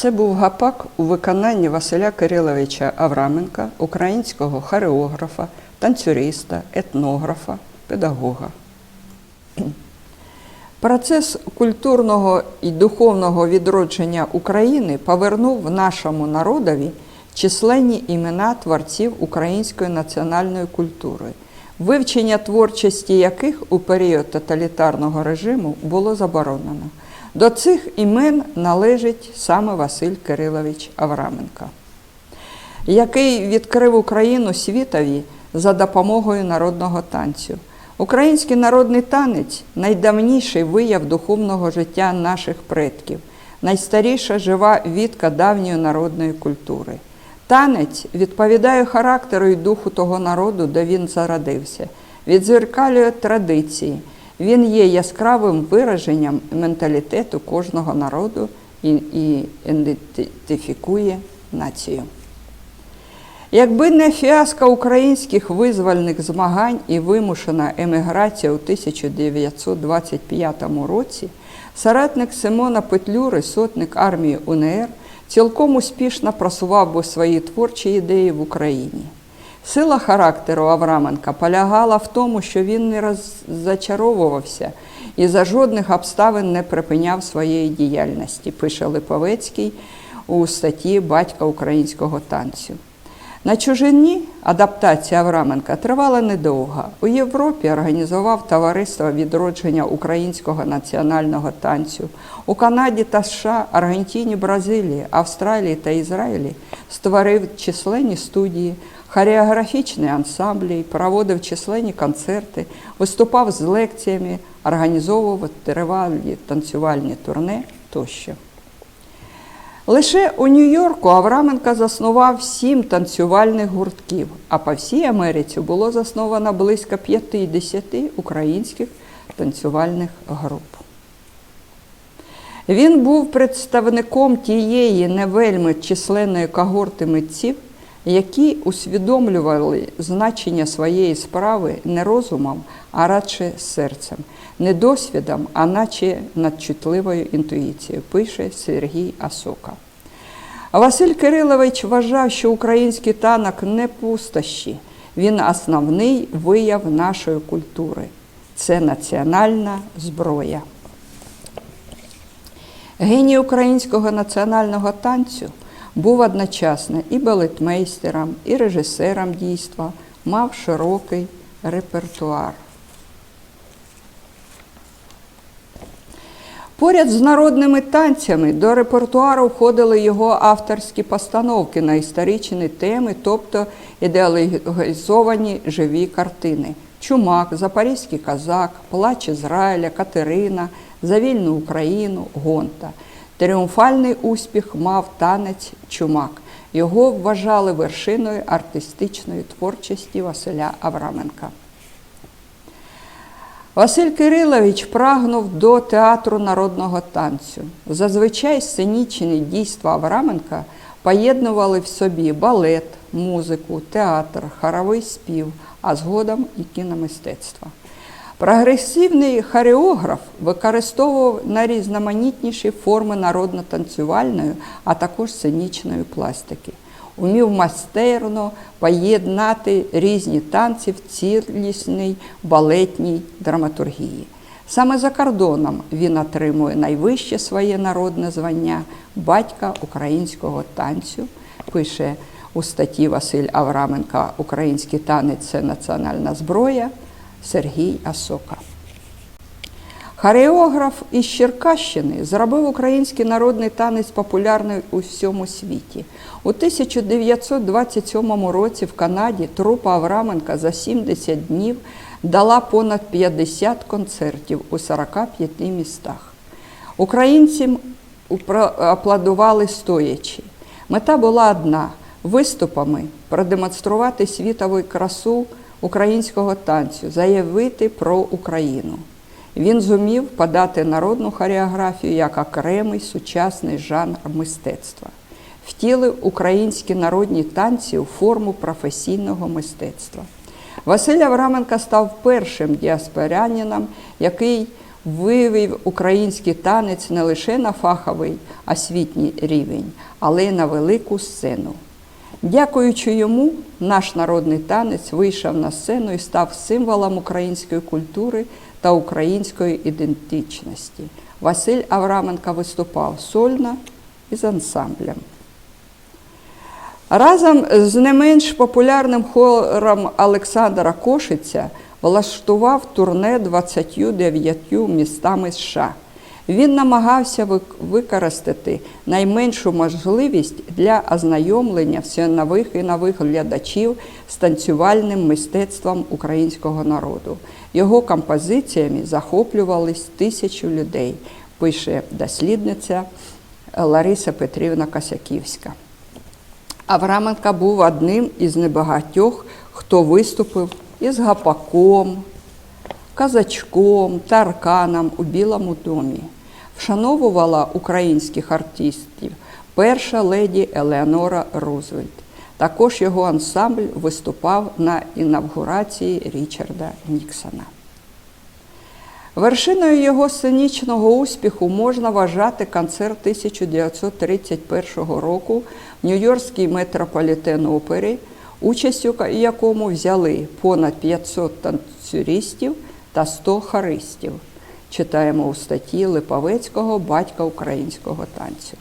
Це був гапак у виконанні Василя Кириловича Авраменка, українського хореографа, танцюриста, етнографа, педагога. Процес культурного і духовного відродження України повернув нашому народові численні імена творців української національної культури, вивчення творчості яких у період тоталітарного режиму було заборонено. До цих імен належить саме Василь Кирилович Авраменко, який відкрив Україну світові за допомогою народного танцю. Український народний танець найдавніший вияв духовного життя наших предків, найстаріша жива відка давньої народної культури. Танець відповідає характеру і духу того народу, де він зародився, відзеркалює традиції. Він є яскравим вираженням менталітету кожного народу і, і ідентифікує націю. Якби не фіаско українських визвольних змагань і вимушена еміграція у 1925 році, соратник Симона Петлюри, сотник армії УНР, цілком успішно просував би свої творчі ідеї в Україні. Сила характеру Авраменка полягала в тому, що він не роззачаровувався і за жодних обставин не припиняв своєї діяльності, пише Липовецький у статті Батька українського танцю. На чужині адаптація Авраменка тривала недовго. У Європі організував товариство відродження українського національного танцю. У Канаді та США, Аргентині, Бразилії, Австралії та Ізраїлі створив численні студії, хореографічні ансамблі, проводив численні концерти, виступав з лекціями, організовував тривалі танцювальні турне тощо. Лише у Нью-Йорку Авраменка заснував сім танцювальних гуртків, а по всій Америці було засновано близько 50 українських танцювальних груп. Він був представником тієї не вельми численної когорти митців, які усвідомлювали значення своєї справи не розумом, а радше серцем, не досвідом, а наче надчутливою інтуїцією, пише Сергій Асока. Василь Кирилович вважав, що український танок не пустощі, він основний вияв нашої культури. Це національна зброя. Геній українського національного танцю був одночасно і балетмейстером, і режисером дійства, мав широкий репертуар. Поряд з народними танцями до репертуару входили його авторські постановки на історичні теми, тобто ідеологізовані живі картини. Чумак, Запорізький козак, Плач Ізраїля, Катерина, За вільну Україну, Гонта. Тріумфальний успіх мав танець Чумак. Його вважали вершиною артистичної творчості Василя Авраменка. Василь Кирилович прагнув до театру народного танцю. Зазвичай сценічні дійства Авраменка поєднували в собі балет, музику, театр, хоровий спів, а згодом і кіномистецтво. Прогресивний хореограф використовував найрізноманітніші форми народно-танцювальної, а також сценічної пластики. Умів майстерно поєднати різні танці в цілісній балетній драматургії. Саме за кордоном він отримує найвище своє народне звання батька українського танцю, пише у статті Василь Авраменко Український танець це національна зброя Сергій Асока. Хореограф із Черкащини зробив український народний танець популярний у всьому світі. У 1927 році в Канаді трупа Авраменка за 70 днів дала понад 50 концертів у 45 містах. Українцям аплодували стоячи. Мета була одна виступами продемонструвати світову красу українського танцю, заявити про Україну. Він зумів подати народну хореографію як окремий сучасний жанр мистецтва, втілив українські народні танці у форму професійного мистецтва. Василь Авраменко став першим діаспорянином, який вивів український танець не лише на фаховий освітній рівень, але й на велику сцену. Дякуючи йому, наш народний танець вийшов на сцену і став символом української культури та української ідентичності. Василь Авраменко виступав сольно і з ансамблем. Разом з не менш популярним хором Олександра Кошиця влаштував турне 29 містами США. Він намагався використати найменшу можливість для ознайомлення все нових і нових глядачів з танцювальним мистецтвом українського народу. Його композиціями захоплювались тисячі людей, пише дослідниця Лариса Петрівна Косяківська. Авраменко був одним із небагатьох, хто виступив із гапаком, казачком, тарканом у Білому домі. Вшановувала українських артистів перша леді Елеонора Рузвельт. Також його ансамбль виступав на інавгурації Річарда Ніксона. Вершиною його сценічного успіху можна вважати концерт 1931 року в Нью-Йоркській метрополітен опері, участю в якому взяли понад 500 танцюристів та 100 хористів. Читаємо у статті Липовецького Батька українського танцю.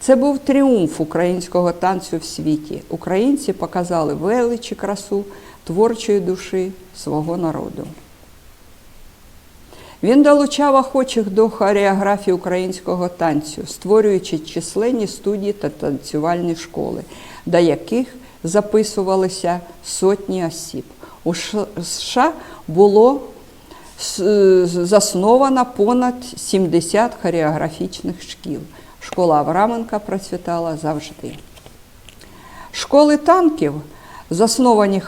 Це був тріумф українського танцю в світі. Українці показали велич і красу творчої душі свого народу. Він долучав охочих до хореографії українського танцю, створюючи численні студії та танцювальні школи, до яких записувалися сотні осіб. У США було засновано понад 70 хореографічних шкіл. Школа Авраменка процвітала завжди. Школи танків, засновані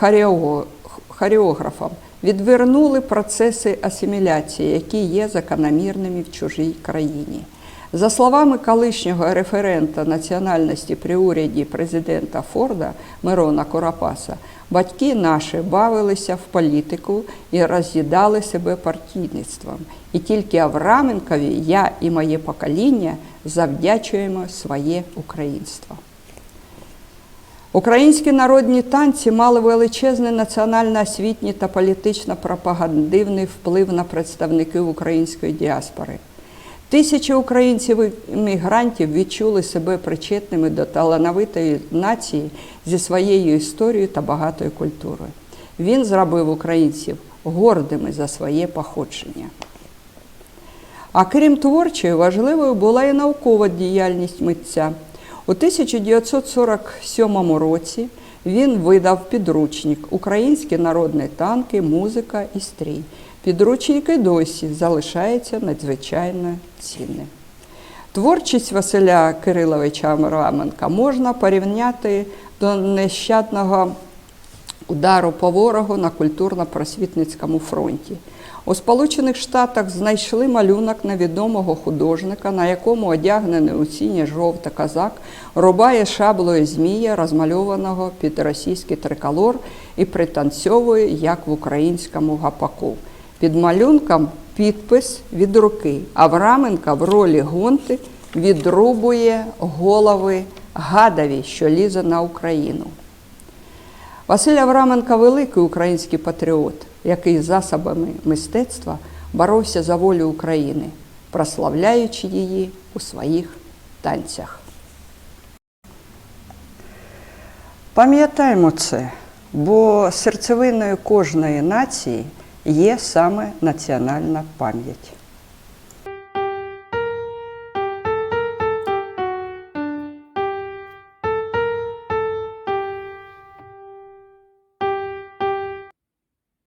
хореографом, відвернули процеси асиміляції, які є закономірними в чужій країні. За словами колишнього референта національності при уряді президента Форда Мирона Куропаса, батьки наші бавилися в політику і роз'їдали себе партійництвом. І тільки Авраменкові я і моє покоління завдячуємо своє українство. Українські народні танці мали величезний національно-освітній та політично-пропагандивний вплив на представників української діаспори. Тисячі українців-іммігрантів відчули себе причетними до талановитої нації зі своєю історією та багатою культурою. Він зробив українців гордими за своє походження. А крім творчої, важливою була і наукова діяльність митця. У 1947 році він видав підручник Українські народні танки, музика і стрій. Підручник досі залишається надзвичайно цінним. Творчість Василя Кириловича Авраменка можна порівняти до нещадного удару по ворогу на культурно-просвітницькому фронті. У Сполучених Штатах знайшли малюнок невідомого художника, на якому одягнений у сінє жовте козак рубає шаблею змія, розмальованого під російський триколор, і пританцьовує, як в українському гапаку. Під малюнком підпис від руки. Авраменка в ролі гонти відрубує голови гадові, що лізе на Україну. Василь Авраменко великий український патріот, який засобами мистецтва боровся за волю України, прославляючи її у своїх танцях. Пам'ятаємо це, бо серцевиною кожної нації є саме національна пам'ять.